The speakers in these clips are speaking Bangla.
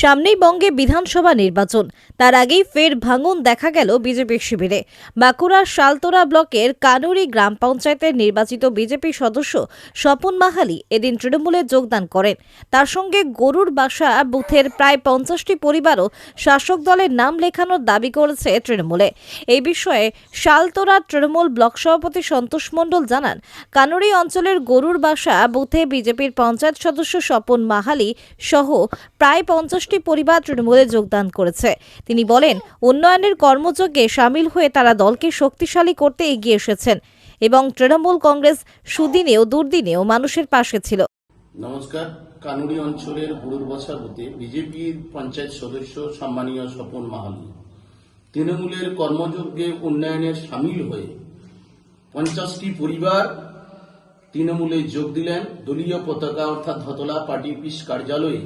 সামনেই বঙ্গে বিধানসভা নির্বাচন। তার আগেই ফের ভাঙন দেখা গেল বিজেপির শিবিরে। বাঁকুড়ার শালতোরা ব্লকের কানুরি গ্রাম পঞ্চায়েতের নির্বাচিত বিজেপি সদস্য স্বপন মাহালি এদিন তৃণমূলে যোগদান করেন। তার সঙ্গে গরুর বাসা বুথের প্রায় পঞ্চাশটি পরিবারও শাসক দলের নাম লেখানোর দাবি করেছে তৃণমূলে। এই বিষয়ে শালতোরা তৃণমূল ব্লক সভাপতি সন্তোষ মণ্ডল জানান, কানুরি অঞ্চলের গরুর বাসা বুথে বিজেপির পঞ্চায়েত সদস্য স্বপন মাহালি সহ প্রায় পঞ্চাশটি পরিবার তৃণমূলে যোগদান করেছে। তিনি বলেন, উন্নয়নের কর্মযজ্ঞে সামিল হয়ে তারা দলকে শক্তিশালী করতে এগিয়ে এসেছেন এবং তৃণমূল কংগ্রেস সুদিনেও দুর্দিনেও মানুষের পাশে ছিল। নমস্কার। কানুড়ি অঞ্চলের গুরুর বসা বুথে বিজেপির পঞ্চায়েত সদস্য সম্মানীয় স্বপন মাহালি। তৃণমূলের কর্মযজ্ঞে উন্নয়নের সামিল হয়ে পঞ্চাশটি পরিবার তৃণমূলে যোগ দিলেন। দলীয় পতাকা অর্থাৎ ধতলা পার্টি অফিস কার্যালয়ে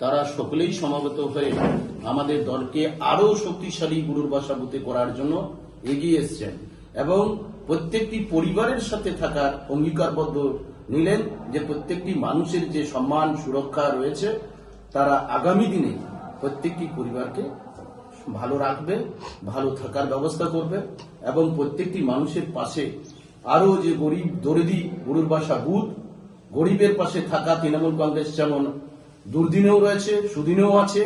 তারা সকলেই সমাবেত হয়ে আমাদের দলকে আরও শক্তিশালী গুরুর বাসা বুথে করার জন্য এগিয়ে এসছেন এবং প্রত্যেকটি পরিবারের সাথে থাকার অঙ্গীকারবদ্ধ নিলেন যে প্রত্যেকটি মানুষের যে সম্মান, সুরক্ষা রয়েছে, তারা আগামী দিনে প্রত্যেকটি পরিবারকে ভালো রাখবে, ভালো থাকার ব্যবস্থা করবে এবং প্রত্যেকটি মানুষের পাশে আরও যে গরিব দরিদ্রী গরুর বাসা বুথ গরিবের পাশে থাকা তৃণমূল কংগ্রেস যেমন দুর্দিনেও রয়েছে, সুদিনেও আছে,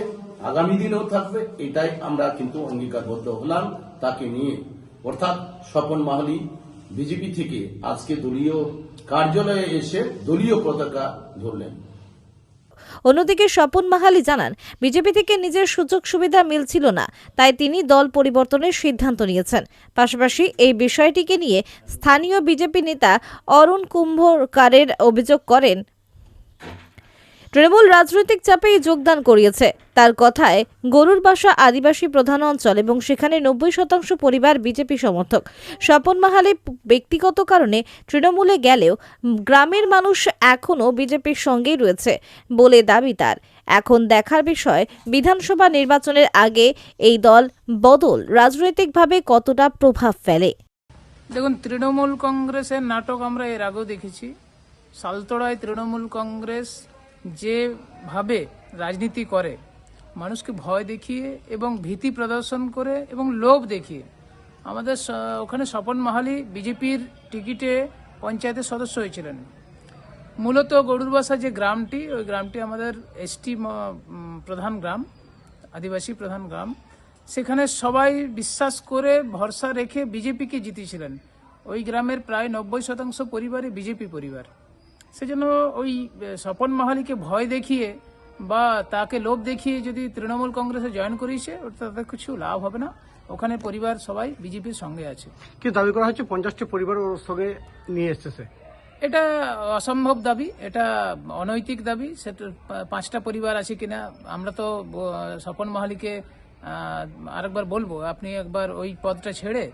আগামী দিনেও থাকবে, এটাই আমরা কিন্তু অঙ্গীকারবদ্ধ হলাম তাকে নিয়ে। অর্থাৎ স্বপন মাহালি, বিজেপি থেকে আজকে দলীয় কার্যালয়ে এসে দলীয় পতাকা ধরলেন। অন্যদিকে স্বপন মাহালি জানান, বিজেপি থেকে নিজের সুযোগ সুবিধা মিলছিল না, তাই তিনি দল পরিবর্তনের সিদ্ধান্ত নিয়েছেন। পাশাপাশি এই বিষয়টিকে নিয়ে স্থানীয় বিজেপি নেতা অরুণ কুম্ভকারের অভিযোগ করেন তৃণমূল রাজনৈতিক চাপেই যোগদান করিয়েছে। তার কথায় গরুর বাসা আদিবাসী প্রধান অঞ্চল এবং সেখানে নব্বই শতাংশ পরিবার বিজেপি সমর্থক। স্বপন মাহালে ব্যক্তিগত কারণে তৃণমূলে গেলেও গ্রামের মানুষ এখনও বিজেপির সঙ্গেই রয়েছে বলে দাবি তার। এখন দেখার বিষয়, বিধানসভা নির্বাচনের আগে এই দল বদল রাজনৈতিকভাবে কতটা প্রভাব ফেলে? দেখুন, তৃণমূল কংগ্রেসের নাটক আমরা এর আগেও দেখেছি। সালতোড়ায় তৃণমূল কংগ্রেস যেভাবে রাজনীতি করে, মানুষকে ভয় দেখিয়ে এবং ভীতি প্রদর্শন করে এবং লোভ দেখিয়ে। আমাদের ওখানে স্বপন মাহালি বিজেপির টিকিটে পঞ্চায়েতের সদস্য হয়েছিলেন। মূলত গরুরবাসা যে গ্রামটি, ওই গ্রামটি আমাদের এসটি প্রধান গ্রাম, আদিবাসী প্রধান গ্রাম। সেখানে সবাই বিশ্বাস করে ভরসা রেখে বিজেপিকে জিতেছিলেন। ওই গ্রামের প্রায় নব্বই শতাংশ পরিবারই বিজেপি পরিবার। সেজন্য ওই স্বপন মাহালিকে ভয় দেখিয়ে বা তাকে লোভ দেখিয়ে যদি তৃণমূল কংগ্রেসে জয়েন করিয়েছে ওটা তাদের কিছু লাভ হবে না। ওখানে পরিবার সবাই বিজেপির সঙ্গে আছে। কি দাবি করা হচ্ছে? পঞ্চাশটি পরিবার ওর সঙ্গে নিয়ে এসেছে এটা অসম্ভব দাবি এটা অনৈতিক দাবি। সেটা পাঁচটা পরিবার আছে কিনা আমরা তো স্বপন মাহালিকে আরেকবার বলব আপনি একবার ওই পদটা ছেড়ে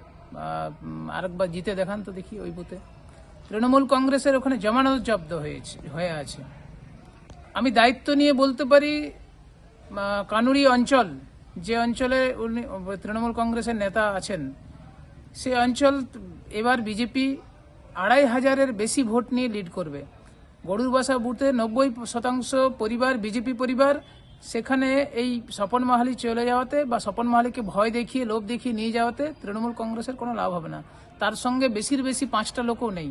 আরেকবার জিতে দেখান তো দেখি ওই বুথে। তৃণমূল কংগ্রেসের ওখানে জমানত জব্দ হয়েছে, হয়ে আছে। আমি দায়িত্ব নিয়ে বলতে পারি কানুরি অঞ্চল, যে অঞ্চলে উনি, তৃণমূল কংগ্রেসের নেতা আছেন, সে অঞ্চল এবার বিজেপি আড়াই হাজারের বেশি ভোট নিয়ে লিড করবে। গরুর বাসা বুথে নব্বই শতাংশ পরিবার, বিজেপি পরিবার, সেখানে এই স্বপন মাহালি চলে যাওয়াতে বা স্বপন মাহালিকে ভয় দেখিয়ে, লোভ দেখিয়ে নিয়ে যাওয়াতে তৃণমূল কংগ্রেসের কোনো লাভ হবে না। তার সঙ্গে বেশির বেশি পাঁচটা লোকও নেই।